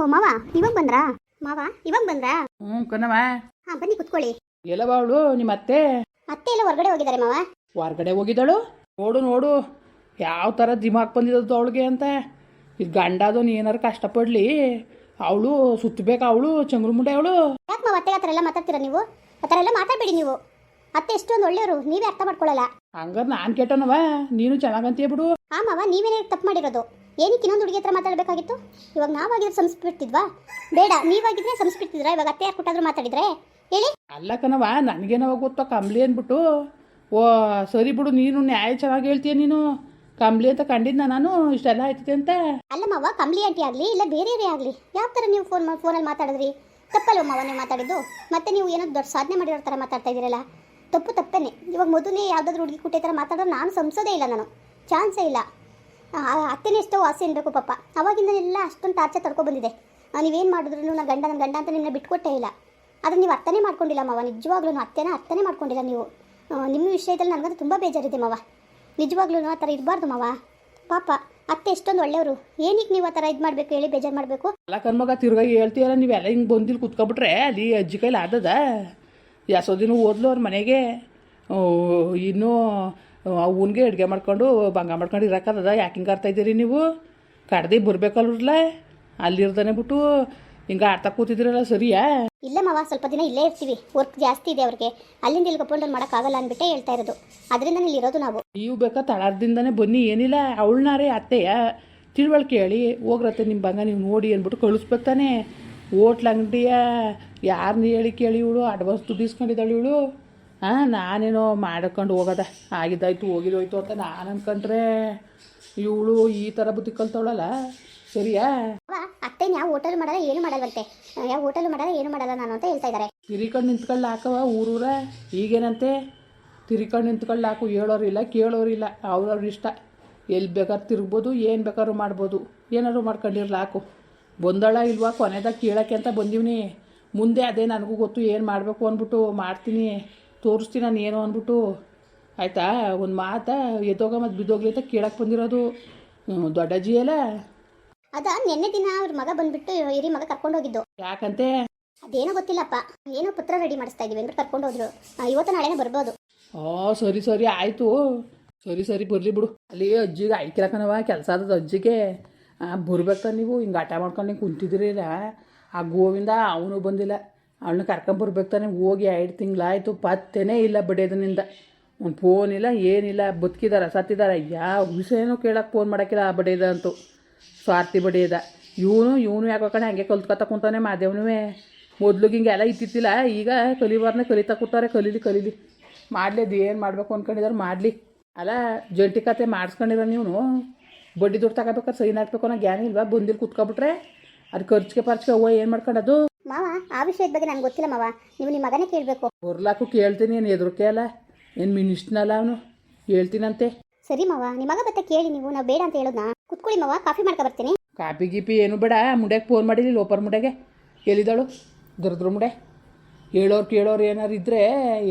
ಓ ಮಾವ ಇವಾಗ ಬಂದ್ರಾ? ಮಾವ ಇವಾಗ ಬಂದ್ರಾ? ಹ್ಞೂ ಕಣವ ಹಾ ಬನ್ನಿ ಕುತ್ಕೊಳ್ಳಿ. ಎಲ್ಲವ ಅವಳು ನಿಮ್ಮ ಅತ್ತೆ? ಅತ್ತೆ ಎಲ್ಲ ಹೊರಗಡೆ ಹೋಗಿದ್ದಾರೆ ಮಾವ? ಹೊರ್ಗಡೆ ಹೋಗಿದ್ದಾಳು? ನೋಡು ನೋಡು. ಯಾವ ಥರ ದಿಮಾಕ್ ಬಂದಿದ್ದು ಅವಳಿಗೆ ಅಂತ. ಇದು ಗಂಡದವನು ಏನಾರು ಕಷ್ಟಪಡಲಿ. ಅವಳು ಸುತ್ತಬೇಕು ಅವಳು ಚಂಗ್ರು ಮುಂಡೆ ಅವಳು. ಯಾಕೆ ಮಾವ ಅತ್ತೆ ಆ ಥರ ಎಲ್ಲ ಮಾತಾಡ್ತೀರಾ ನೀವು? ಆ ಥರ ಎಲ್ಲ ಮಾತಾಡಬೇಡಿ ನೀವು. ಅತ್ತೆ ಎಷ್ಟೊಂದು ಒಳ್ಳೆಯವರು ನೀವೇ ಅರ್ಥ ಮಾಡ್ಕೊಳ್ಳಲ್ಲ. ಹಂಗಾರೆ ನಾನು ಕೆಟ್ಟನವ ನೀನು ಚೆನ್ನಾಗಂತೀಯ ಬಿಡು. ಹಾ ಮಾವ ನೀವೇನೇ ತಪ್ಪು ಮಾಡಿರೋದು. ಏನಕ್ಕೆ ಇನ್ನೊಂದು ಹುಡುಗಿ ಹತ್ರ ಮಾತಾಡಬೇಕಾಗಿತ್ತು? ಇವಾಗ ನಾವಾಗಿದ್ರೆ ಸಂಸ್ಕೃತಿದ್ವಾ? ಬೇಡ ನೀವಾಗಿದ್ರೆ ಸಂಸ್ಬಿಡ್ತಿದ್ರಾ ಇವಾಗ ಅತ್ತೆ ಯಾರು ಕೊಟ್ಟಾದ್ರೂ ಮಾತಾಡಿದ್ರೆ? ಹೇಳಿ. ಅಲ್ಲ ಕಣವ ನನಗೇನವ ಗೊತ್ತೋ ಕಂಬ್ಲಿ ಅಂದ್ಬಿಟ್ಟು. ಓ ಸರಿ ಬಿಡು ನೀನು ನ್ಯಾಯ ಚೆನ್ನಾಗಿ ಹೇಳ್ತೀಯ ನೀನು. ಕಂಬ್ಲಿ ಅಂತ ಕಂಡಿದ್ನ ನಾನು ಇಷ್ಟೆಲ್ಲ ಆಯ್ತದೆ ಅಂತ. ಅಲ್ಲ ಮಾವ ಕಂಬ್ಲಿ ಆಂಟಿ ಆಗಲಿ ಇಲ್ಲ ಬೇರೆಯವರೇ ಆಗಲಿ ಯಾವ ಥರ ನೀವು ಫೋನ್ ಫೋನಲ್ಲಿ ಮಾತಾಡಿದ್ರಿ? ತಪ್ಪಲ್ಲ ಮಾವ ನೀವು ಮಾತಾಡಿದ್ದು? ಮತ್ತೆ ನೀವು ಏನೋ ದೊಡ್ಡ ಸಾಧನೆ ಮಾಡಿರೋ ಥರ ಮಾತಾಡ್ತಾ ಇದ್ದೀರಲ್ಲ? ತಪ್ಪು ತಪ್ಪೇನೆ. ಇವಾಗ ಮೊದಲನೇ ಯಾವುದಾದ್ರೂ ಹುಡುಗಿ ಕುಟ್ಟೆ ಥರ ಮಾತಾಡೋ ನಾನು ಸಂಸೋದೇ ಇಲ್ಲ ನಾನು. ಚಾನ್ಸೇ ಇಲ್ಲ. ಅತ್ತೆನೇ ಎಷ್ಟೋ ವಾಸಿ ಅನ್ಬೇಕು ಪಾಪ. ಅವಾಗಿಂದನೆಲ್ಲ ಅಷ್ಟೊಂದು ಟಾರ್ಚರ್ ತಡ್ಕೊಬಂದಿದೆ ನೀವೇನು ಮಾಡಿದ್ರು ನನ್ನ ಗಂಡ ನನ್ನ ಗಂಡ ಅಂತ ನಿಮ್ಮನ್ನ ಬಿಟ್ಕೊಟ್ಟೇ ಇಲ್ಲ. ಆದರೆ ನೀವು ಅರ್ಥನೇ ಮಾಡ್ಕೊಂಡಿಲ್ಲ ಮಾವ ನಿಜವಾಗ್ಲೂ ಅತ್ತೆನ ಅರ್ಥನೇ ಮಾಡ್ಕೊಂಡಿಲ್ಲ ನೀವು. ನಿಮ್ಮ ವಿಷಯದಲ್ಲಿ ನನಗಂತೂ ತುಂಬ ಬೇಜಾರಿದೆ ಮಾವ. ನಿಜವಾಗ್ಲೂ ಆ ಥರ ಇರಬಾರ್ದು ಮಾವ. ಪಾಪ, ಅತ್ತೆ ಎಷ್ಟೊಂದು ಒಳ್ಳೆಯವರು. ಏನಕ್ಕೆ ನೀವು ಆ ಥರ ಇದು ಮಾಡಬೇಕು ಹೇಳಿ ಬೇಜಾರು ಮಾಡಬೇಕು? ಅಲ್ಲ ಕರ್ಮಗ ತಿರ್ಗಾ ಹೇಳ್ತೀಯಲ್ಲ ನೀವೆಲ್ಲ ಹಿಂಗೆ ಬಂದಿಲ್ಲಿ ಕುತ್ಕೊಬಿಟ್ರೆ ಅಲ್ಲಿ ಅಜ್ಜಿ ಕೈಲಿ ಆದದ? ಯಾಸೋ ದಿನ ಓದ್ಲು ಅವ್ರ ಮನೆಗೆ. ಇನ್ನೂ ಅವನಿಗೆ ಅಡುಗೆ ಮಾಡ್ಕೊಂಡು ಬಂಗ ಮಾಡ್ಕೊಂಡು ಇರೋಕ್ಕದ ಯಾಕೆ ಹಿಂಗೆ ಆಡ್ತಾ ಇದ್ದೀರಿ ನೀವು? ಕಡ್ದು ಬರ್ಬೇಕಲ್ರಲ್ಲ ಅಲ್ಲಿರ್ದಾನೆ ಬಿಟ್ಟು ಹಿಂಗೆ ಆಡ್ತಾ ಕೂತಿದ್ರಲ್ಲ ಸರಿಯಾ? ಇಲ್ಲ ಮಾವ ಸ್ವಲ್ಪ ದಿನ ಇಲ್ಲೇ ಇರ್ತೀವಿ. ವರ್ಕ್ ಜಾಸ್ತಿ ಇದೆ ಅವ್ರಿಗೆ. ಅಲ್ಲಿಂದ ಇಲ್ಲಿ ಕಪ್ಕೊಂಡು ಮಾಡೋಕ್ಕಾಗಲ್ಲ ಅಂದ್ಬಿಟ್ಟೆ ಹೇಳ್ತಾ ಇರೋದು. ಅದರಿಂದ ಇಲ್ಲಿ ಇರೋದು ನಾವು. ನೀವು ಬೇಕಾ ತಳಾರ್ದಿಂದನೇ ಬನ್ನಿ ಏನಿಲ್ಲ. ಅವಳನಾರೇ ಅತ್ತೆಯ ತಿಳುವಳಿಕೆ ಹೇಳಿ. ಹೋಗ್ರತ್ತೆ ನಿಮ್ಮ ಬಂಗ ನೀವು ನೋಡಿ ಅಂದ್ಬಿಟ್ಟು ಕಳಿಸ್ಬೇಕಾನೆ ಹೋಟ್ಲ್ ಅಂಗಡಿಯ ಯಾರನ್ನ ಹೇಳಿ ಕೇಳಿ ಇವಳು? ಅಡ್ವಾನ್ಸ್ ದುಡ್ಡು ಇಸ್ಕೊಂಡಿದ್ದಾಳೆ ಇವಳು? ಹಾಂ ನಾನೇನೋ ಮಾಡ್ಕೊಂಡು ಹೋಗೋದ. ಆಗಿದ್ದಾಯ್ತು ಹೋಗಿದೋಯ್ತು ಅಂತ ನಾನು ಅನ್ಕೊಂಡ್ರೆ ಇವಳು ಈ ಥರ ಬುದ್ಧಿ ಕಲ್ತವಳಲ್ಲ? ಸರಿಯಾ? ಅತ್ತೆ ಯಾವ ಹೋಟೆಲ್ ಮಾಡಲ್ಲ ಏನು ಮಾಡಲ್ವಂತೆ ಯಾವ ಹೋಟೆಲ್ ಮಾಡಲ್ಲ ಏನು ಮಾಡಲ್ಲ ನಾನು ಅಂತ ಹೇಳ್ತಾ ಇದ್ದಾರೆ ತಿರಿಕೊಂಡು ನಿಂತ್ಕೊಳ್ಳಿ ಹಾಕವ ಊರೂರ? ಈಗೇನಂತೆ? ತಿರಿಕೊಂಡು ನಿಂತ್ಕೊಳ್ಳಿ ಹಾಕು ಹೇಳೋರಿಲ್ಲ ಕೇಳೋರಿಲ್ಲ. ಅವ್ರವ್ರ ಇಷ್ಟ. ಎಲ್ಲಿ ಬೇಕಾದ್ರೆ ತಿರ್ಬೋದು ಏನು ಬೇಕಾದ್ರೂ ಮಾಡ್ಬೋದು. ಏನಾದ್ರು ಮಾಡ್ಕೊಂಡಿರ್ಲ ಹಾಕು. ಬಂದಳ ಇಲ್ವಾ ಕೊನೆದಾಗ ಕೇಳೋಕ್ಕೆ ಅಂತ ಬಂದೀವ್ನಿ. ಮುಂದೆ ಅದೇ ನನಗೂ ಗೊತ್ತು ಏನು ಮಾಡಬೇಕು ಅಂದ್ಬಿಟ್ಟು ಮಾಡ್ತೀನಿ. ತೋರಿಸ್ತೀನಿ ನಾನು ಏನು ಅಂದ್ಬಿಟ್ಟು ಆಯಿತಾ ಒಂದು ಮಾತಾ ಎದ್ದೋಗ ಮತ್ತು ಬಿದ್ದೋಗ್ಲಿ ಅಂತ ಕೇಳಕ್ಕೆ ಬಂದಿರೋದು. ದೊಡ್ಡ ದೊಡ್ಡಜ್ಜಿ ಅಲ್ಲ? ಅದ ನಿನ್ನೆ ದಿನ ಅವ್ರ ಮಗ ಬಂದ್ಬಿಟ್ಟು ಹಿರಿ ಮಗ ಕರ್ಕೊಂಡು ಹೋಗಿದ್ದು. ಯಾಕಂತೆ? ಅದೇನೋ ಗೊತ್ತಿಲ್ಲಪ್ಪ. ಏನೋ ಪುತ್ರ ರೆಡಿ ಮಾಡಿಸ್ತಾ ಇದೀವಿ ಅಂದ್ಬಿಟ್ಟು ಕರ್ಕೊಂಡು ಹೋದ್ರು. ಇವತ್ತು ನಾಳೆನೇ ಬರ್ಬೋದು. ಓ ಸರಿ ಸರಿ ಆಯಿತು. ಸರಿ ಸರಿ ಬರಲಿ ಬಿಡು. ಅಲ್ಲಿ ಅಜ್ಜಿಗೆ ಆಯ್ಕಿರಕನವ ಕೆಲಸ ಆದದ ಅಜ್ಜಿಗೆ. ಬರ್ಬೇಕ ನೀವು? ಹಿಂಗೆ ಆಟ ಮಾಡ್ಕೊಂಡು ಹಿಂಗೆ ಕುಂತಿದ್ರಿ ಆ ಗೋವಿಂದ ಅವನು ಬಂದಿಲ್ಲ. ಅವಳನ್ನ ಕರ್ಕೊಂಬರ್ಬೇಕು ತಾನೆ. ಹೋಗಿ ಎರಡು ತಿಂಗಳಾಯಿತು, ಪತ್ತೆನೇ ಇಲ್ಲ ಬಡಿಯೋದನಿಂದ ಒಂದು ಫೋನ್ ಇಲ್ಲ, ಏನಿಲ್ಲ, ಬದುಕಿದಾರ, ಸತ್ತಿದಾರ. ಯಾವ ವಿಷಯನೂ ಕೇಳೋಕೆ ಫೋನ್ ಮಾಡೋಕ್ಕಿಲ್ಲ ಆ ಬಡಿಯದ ಅಂತೂ ಸ್ವಾರ್ಥಿ ಬಡಿಯದ ಇವನು ಇವನು ಯಾಕೋ ಕಣೆ ಹಂಗೆ ಕಲ್ತ್ಕೊತ ಕುಂತಾನೆ ಮೊದ್ಲು ಹಿಂಗೆ ಎಲ್ಲ ಇತ್ತಿತ್ತಿಲ್ಲ, ಈಗ ಕಲಿಬಾರ್ನೆ ಕಲಿತಾ ಕೂತಾರೆ. ಕಲೀಲಿ ಕಲೀಲಿ. ಮಾಡಲಿ, ಅದು ಏನು ಮಾಡಬೇಕು ಅಂದ್ಕೊಂಡಿದ್ದಾರೆ ಮಾಡಲಿ. ಅಲ್ಲ, ಜಂಟಿ ಕತೆ ಮಾಡಿಸ್ಕೊಂಡಿರೋ ನೀವು ಬಡ್ಡಿ ದುಡ್ಡು ತಗೋಬೇಕಾದ್ರೆ ಸೈನ್ ಹಾಕ್ಬೇಕು ಅನ್ನೋ ಜ್ಞಾನ ಇಲ್ವಾ? ಬಂದಿಲ್ಲಿ ಕುತ್ಕೊಬಿಟ್ರೆ, ಅದು ಖರ್ಚಿಗೆ ಪರ್ಚಿಗೆ ಅವ್ವ ಏನು ಮಾಡ್ಕೊಂಡದು? ಮಾವ ಆ ವಿಷಯದ ಬಗ್ಗೆ ನನಗೆ ಗೊತ್ತಿಲ್ಲ ಮಾವ. ನೀವು ನಿಮ್ಮ ಮಗನೇ ಕೇಳಬೇಕು. ಬರ್ಲಾಕು ಕೇಳ್ತೀನಿ ಏನು ಎದುರುಕೆ ಅಲ್ಲ? ಏನು ಮಿನಿಸ್ಟ್ನಲ್ಲ ಅವನು? ಹೇಳ್ತೀನಂತೆ. ಸರಿ ಮಾವ ನಿಮ್ಮ ಮಗ ಬತ್ತೆ ಕೇಳಿ ನೀವು ನಾವು ಬೇಡ ಅಂತ ಹೇಳೋದ್ನಾ? ಕುತ್ಕೊಳ್ಳಿ ಮಾವ ಕಾಫಿ ಮಾಡ್ಕೊ ಬರ್ತೀನಿ. ಕಾಪಿ ಗೀಪಿ ಏನು ಬೇಡ ಮುಂಡೆಗೆ ಫೋನ್ ಮಾಡಿಲಿ ಲೋಪರ್ ಮುಂಡೆಗೆ ಎಲ್ಲಿದ್ದಾಳು? ದುರ್ದ್ರ ಮುಂಡೆ ಹೇಳೋರು ಕೇಳೋರು ಏನಾರು ಇದ್ದರೆ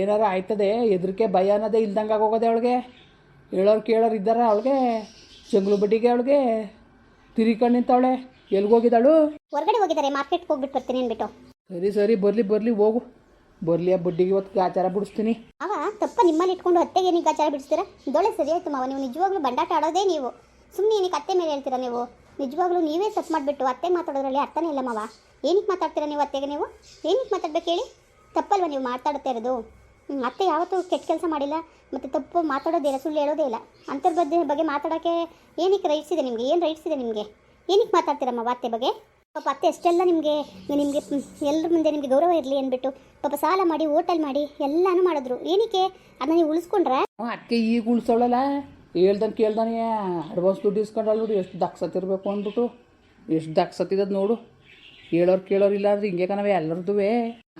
ಏನಾರು ಆಯ್ತದೆ ಎದ್ರಿಕೆ ಭಯ ಅನ್ನೋದೇ ಇಲ್ದಂಗೆ ಆಗೋಗೋದೆ ಅವಳಿಗೆ. ಹೇಳೋರು ಕೇಳೋರು ಇದ್ದಾರ ಅವಳಿಗೆ ಜಂಗ್ಳು ಬಡ್ಡಿಗೆ ಅವಳಿಗೆ. ತಿರಿಕೊಂಡು ನಿಂತವಳೆ. ಎಲ್ಗೋಗಿದ್ದಾಳು? ಹೊರಗಡೆ ಹೋಗಿದ್ದಾರೆ ಮಾರ್ಕೆಟ್ಗೆ ಹೋಗ್ಬಿಟ್ಟು ಬರ್ತೀನಿ ಅನ್ಬಿಟ್ಟು ಸರಿ ಸರಿ ಬರಲಿ ಬರಲಿ ಹೋಗು. ಬರಲಿ ಆ ಬಡ್ಡಿಗೆ ಇವತ್ತು ಗಾಚಾರ ಬಿಡಿಸ್ತೀನಿ. ಅವ ತಪ್ಪ ನಿಮ್ಮಲ್ಲಿ ಇಟ್ಕೊಂಡು ಅತ್ತೆಗೆ ಏನಕ್ಕೆ ಆಚಾರ ಬಿಡಿಸ್ತೀರಾ? ದೊಳೆ ಸರಿ ಆಯ್ತು ಮಾವ ನೀವು ನಿಜವಾಗ್ಲೂ ಬಂಡಾಟ ಆಡೋದೇ ನೀವು. ಸುಮ್ಮನೆ ಏನಕ್ಕೆ ಅತ್ತೆ ಮೇಲೆ ಹೇಳ್ತೀರಾ ನೀವು? ನಿಜವಾಗ್ಲೂ ನೀವೇ ಸಪ್ ಮಾಡಿಬಿಟ್ಟು ಅತ್ತೆ ಮಾತಾಡೋದ್ರಲ್ಲಿ ಅರ್ಥನೇ ಇಲ್ಲ ಮಾವ. ಏನಕ್ಕೆ ಮಾತಾಡ್ತೀರಾ ನೀವು ಅತ್ತೆಗೆ ನೀವು? ಏನಕ್ಕೆ ಮಾತಾಡ್ಬೇಕು ಹೇಳಿ? ತಪ್ಪಲ್ವ ನೀವು ಮಾತಾಡ್ತಾ ಇರೋದು? ಅತ್ತೆ ಯಾವತ್ತೂ ಕೆಟ್ಟ ಕೆಲಸ ಮಾಡಿಲ್ಲ ಮತ್ತು ತಪ್ಪು ಮಾತಾಡೋದೇ ಇಲ್ಲ ಸುಳ್ಳು ಹೇಳೋದೇ ಇಲ್ಲ. ಅಂಥವ್ರ ಬಗ್ಗೆ ಬಗ್ಗೆ ಮಾತಾಡೋಕ್ಕೆ ಏನಕ್ಕೆ ರೈಟ್ಸ್ ಇದೆ ನಿಮಗೆ? ಏನು ರೈಟ್ಸ್ ಇದೆ ನಿಮಗೆ? ಏನಕ್ಕೆ ಮಾತಾಡ್ತೀರಮ್ಮ ಅತ್ತೆ ಬಗ್ಗೆ? ಪಾಪ ಅತ್ತೆ ಎಷ್ಟೆಲ್ಲ ನಿಮಗೆ ನಿಮಗೆ ಎಲ್ಲರ ಮುಂದೆ ನಿಮಗೆ ಗೌರವ ಇರಲಿ ಅಂದ್ಬಿಟ್ಟು ಪಾಪ ಸಾಲ ಮಾಡಿ, ಹೋಟೆಲ್ ಮಾಡಿ ಎಲ್ಲಾನು ಮಾಡಿದ್ರು. ಏನಕ್ಕೆ? ಅದನ್ನ ನೀವು ಉಳಿಸ್ಕೊಂಡ್ರೆ? ಅಕ್ಕೆ ಈಗ ಉಳಿಸೋಳಲ್ಲ. ಹೇಳ್ದನ್ ಕೇಳ್ದಾನೆ ಅಡ್ವಾನ್ಸ್ ದುಡ್ಡು ಇಸ್ಕೊಂಡಲ್ಲ ನೋಡು ಎಷ್ಟು ದಕ್ಸತ್ತಿರ್ಬೇಕು ಅಂದ್ಬಿಟ್ಟು. ಎಷ್ಟು ದಕ್ಷತಿದದು ನೋಡು. ಹೇಳೋರು ಕೇಳೋರು ಇಲ್ಲ ಅಂದ್ರೆ ಹಿಂಗೆ ಕಣವೆ ಎಲ್ಲರದ್ದು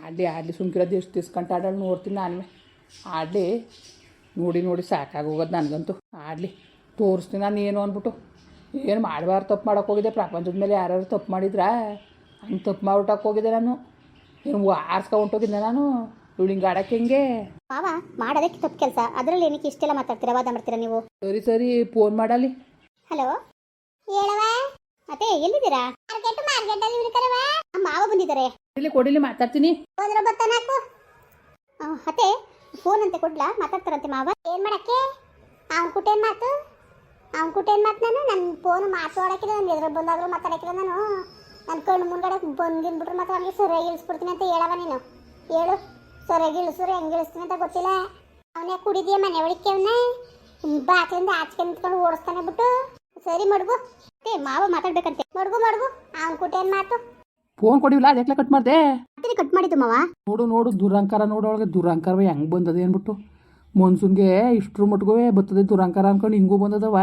ಆಡಲಿ ಆಡಲಿ ಸುಮ್ಕಿರೋದು ಎಷ್ಟು ಇಸ್ಕೊಂಡು ಆಡಳು ನೋಡ್ತೀನಿ ನಾನು ಆಡಲಿ, ನೋಡಿ ನೋಡಿ ಸಾಕಾಗೋಗೋದು ನನಗಂತೂ. ಆಡಲಿ, ತೋರಿಸ್ತೀನಿ ನಾನು ಏನು ಅಂದ್ಬಿಟ್ಟು. ಏನು ಮಾಡಬಾರ್ದು ತಪ್ಪು ಮಾಡೋಕೆ ಹೋಗಿದ್ದೆ. ಪ್ರಪಂಚದ ಮೇಲೆ ಯಾರ್ಯಾರು ತಪ್ಪು ಮಾಡಿದ್ರಾ? ಹಂಗೆ ತಪ್ಪು ಮಾಡ್ಬಿಟ್ಟಕ್ಕೆ ಹೋಗಿದ್ದೆ ನಾನು. ಏನು ಆರಿಸ್ಕೊಂಡೋಗಿದ್ದೆ ನಾನು. ಇವಳು ಹಿಂಗೆ ಆಡೋಕ್ಕೆ ಹೆಂಗೆ? ಮಾವ ಮಾಡೋದಕ್ಕೆ ತಪ್ಪು ಕೆಲಸ. ಅದರಲ್ಲಿ ಏನಕ್ಕೆ ಇಷ್ಟೆಲ್ಲ ಮಾತಾಡ್ತೀರಾ? ವಾದ ಮಾಡ್ತೀರಾ ನೀವು? ಸರಿ ಸರಿ ಫೋನ್ ಮಾಡಲಿ. ಹಲೋ? ಹೇಳವ ಮತ್ತೆ ಎಲ್ಲಿದ್ದೀರಾ? ಮಾರ್ಕೆಟ್ ಮಾರ್ಕೆಟ್ ಅಲ್ಲಿ ಇರ್ತಾರವ ಮಾವ ಬಂದಿದ್ದಾರೆ. ಇಲ್ಲಿ ಕೊಡಿಲಿ ಮಾತಾಡ್ತೀನಿ. ಹೋದ್ರ ಬತ್ತನಾಕು ಅತ್ತೆ ಫೋನ್ ಅಂತ ಕೊಡ್ಲಾ? ಮಾತಾಡ್ತಾರಂತೆ ಮಾವ. ಏನ್ ಮಾಡಕ್ಕೆ? ಅವ್ನ ಕುಟೇನ್ ಮಾತು? ಅವ್ನ ಕುಟೇನ್ ಮಾತು ನಾನು? ನನ್ನ ಫೋನ್ ಮಾತಾಡಕ್ಕಿಲ್ಲ ನನ್ನ ಎದುರು ಬಂದಾದ್ರು ಮಾತಾಡಕ್ಕಿಲ್ಲ ನಾನು. ನನ್ನ ಕಣ್ಣು ಮುಂದ್ಗಡೆ ಬಂದಿನ್ಬಿಟ್ರೆ ಮತ್ತೆ ಅವ್ನಿಗೆ ಸರಿಯಾಗಿ ಇಳಿಸ್ಬಿಡ್ತೀನಿ ಅಂತ ಹೇಳವ ನೀನು. ಹೇಳು. ಸರಿಯಾಗಿ ಇಳಿಸಿದ್ರೆ ಹೆಂಗೆ ಇಳಿಸ್ತೀನಿ ಅಂತ ಗೊತ್ತಿಲ್ಲ. ಅವನೇ ಕುಡಿದೀಯ ಮನೆ ಒಳಕ್ಕೆ ಅವನೇ? ಬಾಕ್ಲಿಂದ ಆಚೆ ನಿಂತ್ಕೊಂಡು ಓಡಿಸ್ತಾನೆ ಬಿಟ್ಟು. ಸರಿ ಮಡ್ಗು. ಏ ಮಾವ ಮಾತಾಡ್ಬೇಕಂತೆ. ಮಡ್ಗು ಮಡ್ಗು. ಅವ್ನ ಏನು ಮಾತು? ಫೋನ್ ಕೊಡಿಲ್ಲ ಅದಕ್ಕೆ ಕಟ್ ಮಾಡ್ದೆ? ಮತ್ತೆ ಕಟ್ ಮಾಡಿದ್ದು ಮಾವ. ನೋಡು ನೋಡು ದುರಂಕಾರ ನೋಡೋಳಗೆ ದುರಂಕಾರ ಹೆಂಗೆ ಬಂದದೆ ಅಂದ್ಬಿಟ್ಟು. ಮನ್ಸೂನ್ಗೆ ಇಷ್ಟರ ಮಟ್ಗೂ ಬರ್ತದೆ ದುರಂಕಾರ ಅನ್ಕೊಂಡು ಹಿಂಗೂ ಬಂದದವ.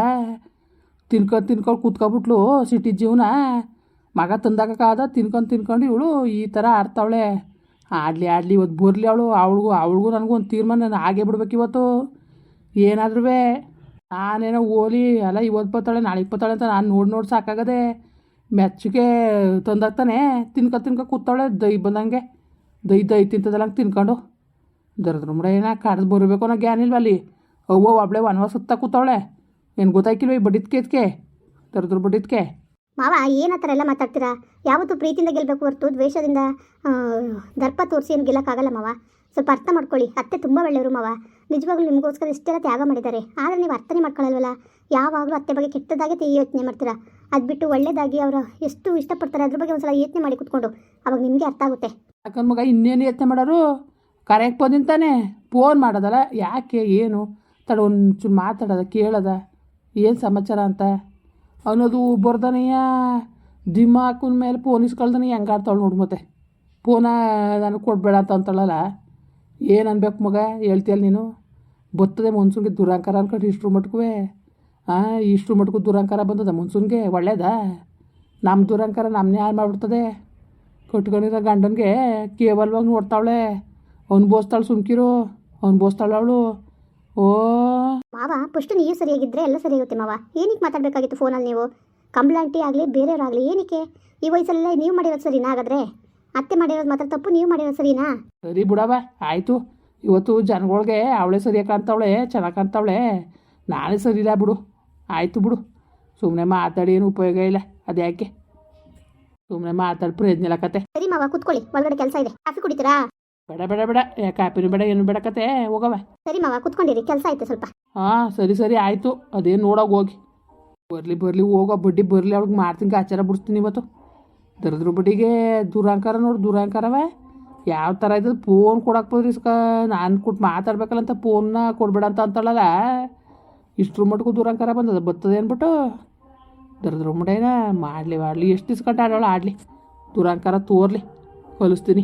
ತಿನ್ಕೊಂಡು ತಿನ್ಕೊಂಡು ಕೂತ್ಕೊಬಿಟ್ಲು ಸಿಟಿ ಜೀವನ. ಮಗ ತಂದಾಕಾದ ತಿನ್ಕೊಂಡು ತಿನ್ಕೊಂಡು ಇವಳು ಈ ಥರ ಆಡ್ತಾವಳೆ. ಆಡಲಿ ಆಡಲಿ ಇವತ್ತು ಬರಲಿ ಅವಳು, ಅವಳಿಗೂ ಅವಳಿಗೂ ನನಗೂ ಒಂದು ತೀರ್ಮಾನ ನಾನು ಆಗೇ ಬಿಡ್ಬೇಕು ಇವತ್ತು. ಏನಾದ್ರೂ ನಾನೇನೋ ಓಲಿ, ಅಲ್ಲ ಇವತ್ತು ಬರ್ತಾಳೆ ನಾಳೆಗೆ ಬರ್ತಾಳೆ ಅಂತ ನಾನು ನೋಡಿ ನೋಡಿ ಸಾಕಾಗದೆ ಮೆಚ್ಚಿಗೆ ತಂದಾಗ್ತಾನೆ ತಿನ್ಕೊ ತಿನ್ಕೊ ಕೂತಾವಳೆ ದೈ ಬಂದಂಗೆ. ದೈ ದೈ ತಿಂತದಲ್ಲ ತಿನ್ಕೊಂಡು. ದರದ್ರ ಮುಡ ಏನ ಕಾಡ್ದು ಬರಬೇಕು ಅನ್ನೋ ಜ್ಞಾನ ಇಲ್ವ ಅಲ್ಲಿ ಅವ್ವ ಒಬ್ಳೆ ವನವಾಸ ಸುತ್ತ ಕೂತವಳೆ. ಏನು ಗೊತ್ತಾಯ್ಕಿಲ್ವ ಈ ಬಡಿದ್ಕೆ ಎತ್ಕೆ ದರದ್ರ ಬಡಿದ್ಕೆ? ಮಾವ ಏನು ಆ ಥರ ಎಲ್ಲ ಮಾತಾಡ್ತೀರಾ? ಯಾವತ್ತು ಪ್ರೀತಿಯಿಂದ ಗೆಲ್ಲಬೇಕು ಹೊರತು ದ್ವೇಷದಿಂದ ದರ್ಪ ತೋರಿಸಿ ಏನು ಗೆಲ್ಲಕ್ಕಾಗಲ್ಲ ಮಾವ. ಸ್ವಲ್ಪ ಅರ್ಥ ಮಾಡ್ಕೊಳ್ಳಿ. ಅತ್ತೆ ತುಂಬ ಒಳ್ಳೆಯವರು ಮಾವ. ನಿಜವಾಗ್ಲೂ ನಿಮಗೋಸ್ಕರ ಇಷ್ಟೆಲ್ಲ ತ್ಯಾಗ ಮಾಡಿದ್ದಾರೆ. ಆದರೆ ನೀವು ಅರ್ಥನೇ ಮಾಡ್ಕೊಳ್ಳಲ್ವಲ್ಲ? ಯಾವಾಗಲೂ ಅತ್ತೆ ಬಗ್ಗೆ ಕೆಟ್ಟದಾಗೆ ತೀ ಯೋಚನೆ ಮಾಡ್ತೀರಾ? ಅದು ಬಿಟ್ಟು ಒಳ್ಳೆಯದಾಗಿ ಅವರು ಎಷ್ಟು ಇಷ್ಟಪಡ್ತಾರೆ ಅದ್ರ ಬಗ್ಗೆ ಒಂದ್ಸಲ ಯೋಚನೆ ಮಾಡಿ ಕುತ್ಕೊಂಡು. ಅವಾಗ ನಿಮಗೆ ಅರ್ಥ ಆಗುತ್ತೆ. ಅಕ್ಕನ ಮಗ ಇನ್ನೇನು ಯೋಚನೆ ಮಾಡೋರು? ಕರೆಕ್ಟ್ ಬಂದಿಂತಾನೆ ಫೋನ್ ಮಾಡೋದಲ್ಲ, ಯಾಕೆ, ಏನು? ತಡ ಒಂಚೂರು ಮಾತಾಡೋದ, ಕೇಳೋದ, ಏನು ಸಮಾಚಾರ ಅಂತ? ಅನ್ನೋದು ಬರ್ದನೆಯ ದಿಮಾಕನ ಮೇಲೆ ಫೋನ್ ಇಸ್ಕೊಳ್ದನ ಹೆಂಗಾಡ್ತಾಳು ನೋಡು ಮತ್ತೆ. ಫೋನ ನನಗೆ ಕೊಡಬೇಡ ಅಂತ ಅಂತಳಲ್ಲ. ಏನು ಅನ್ಬೇಕು ಮಗ ಹೇಳ್ತೀಯಲ್ಲ ನೀನು? ಬರ್ತದೆ ಮನ್ಸೂನ್ಗೆ ದುರಂಕಾರ ಅನ್ಕೊಂಡು ಇಷ್ಟ್ರ ಮಟ್ಕುವೆ. ಹಾಂ ಇಷ್ಟ್ರ ಮಟ್ಕು ದುರಂಕಾರ ಬಂದದ ಮನ್ಸೂನ್ಗೆ ಒಳ್ಳೇದಾ? ನಮ್ಮ ದುರಂಕಾರ ನಮ್ಮನ್ನೇ ಹಾಳು ಮಾಡಿಬಿಡ್ತದೆ. ಕಟ್ಕೊಂಡಿರೋ ಗಂಡನಿಗೆ ಕೇವಲವಾಗಿ ನೋಡ್ತಾವಳೆ. ಅನ್ಬೋಸ್ತಾಳೆ ಸುಮ್ಕಿರು ಬೋಸ್ತಾಳು ಅವಳು. ಓ. ಮಾವ ಫಸ್ಟ್ ನೀವು ಸರಿಯಾಗಿದ್ದರೆ ಎಲ್ಲ ಸರಿಯಾಗುತ್ತೆ ಮಾವ. ಏನಕ್ಕೆ ಮಾತಾಡಬೇಕಾಗಿತ್ತು ಫೋನಲ್ಲಿ ನೀವು? ಕಂಬ್ಲಾಂಟಿ ಆಗಲಿ ಬೇರೆಯವರಾಗಲಿ ಏನಕ್ಕೆ? ಈ ವಯಸ್ಸಲ್ಲೆಲ್ಲ ನೀವು ಮಾಡಿರೋದು ಸರಿನಾ ಹಾಗಾದ್ರೆ? ಅತ್ತೆ ಮಾಡಿರೋದು ಮಾತ್ರ ತಪ್ಪು ನೀವು ಮಾಡಿರೋದು ಸರಿನಾ? ಸರಿ ಬಿಡವ ಆಯಿತು. ಇವತ್ತು ಜನಗಳಿಗೆ ಅವಳೇ ಸರಿಯಾಗಿ ಕಾಣ್ತಾವಳೆ ಚೆನ್ನಾಗಿ ಕಾಣ್ತಾವಳೆ. ನಾನೇ ಸರಿ ಇಲ್ಲ ಬಿಡು. ಆಯಿತು ಬಿಡು. ಸುಮ್ಮನೆ ಮಾತಾಡಿ ಏನು ಉಪಯೋಗ ಇಲ್ಲ. ಅದ್ಯಾಕೆ? ಸುಮ್ಮನೆ ಮಾತಾಡಿ ಪ್ರಯತ್ನ ಇಲ್ಲ ಕತೆ. ಸರಿ ಮಾವ ಕುತ್ಕೊಳ್ಳಿ. ಒಳಗಡೆ ಕೆಲಸ ಇದೆ. ಕಾಫಿ ಕುಡಿತೀರಾ? ಬೇಡ ಬೇಡ ಬೇಡ. ಕಾಪಿನೂ ಬೇಡ ಏನು ಬೇಡ ಕತೆ. ಹೋಗವ ಸರಿ ಮಾವ ಕೂತ್ಕೊಂಡಿರಿ ಕೆಲಸ ಐತೆ ಸ್ವಲ್ಪ. ಹಾಂ ಸರಿ ಸರಿ ಆಯಿತು. ಅದೇನು ನೋಡೋಕೆ ಹೋಗಿ. ಬರಲಿ ಬರಲಿ ಹೋಗೋ ಬಡ್ಡಿ ಬರಲಿ ಅವ್ಳಿಗೆ ಮಾಡ್ತೀನಿ ಆಚಾರ ಬಿಡಿಸ್ತೀನಿ ಇವತ್ತು. ದರದ್ರ ಬಡ್ಡಿಗೆ ದುರಂಕಾರ ನೋಡು ದುರಂಕಾರವೇ. ಯಾವ ಥರ ಇದ್ದದ್ದು ಫೋನ್ ಕೊಡಕ್ಕೆ ಬಂದ್ರಿ ಇಸ್ಕ ನಾನು ಕೊಟ್ಟು ಮಾತಾಡ್ಬೇಕಲ್ಲ ಅಂತ ಫೋನ್ನ ಕೊಡಬೇಡ ಅಂತ ಅಂತಾಳಲ್ಲ. ಇಷ್ಟ್ರ ಮಟ್ಗೂ ದುರಂಕಾರ ಬಂದದ ಬರ್ತದೆ ಅಂದ್ಬಿಟ್ಟು ದರದ್ರ ಮುಡೇನ ಮಾಡಲಿ ಮಾಡಲಿ ಎಷ್ಟು ಇಸ್ಕೊಂಡು ಆಡೋಳು ಆಡಲಿ. ದುರಂಕಾರ ತೋರ್ಲಿ ಕಲಿಸ್ತೀನಿ.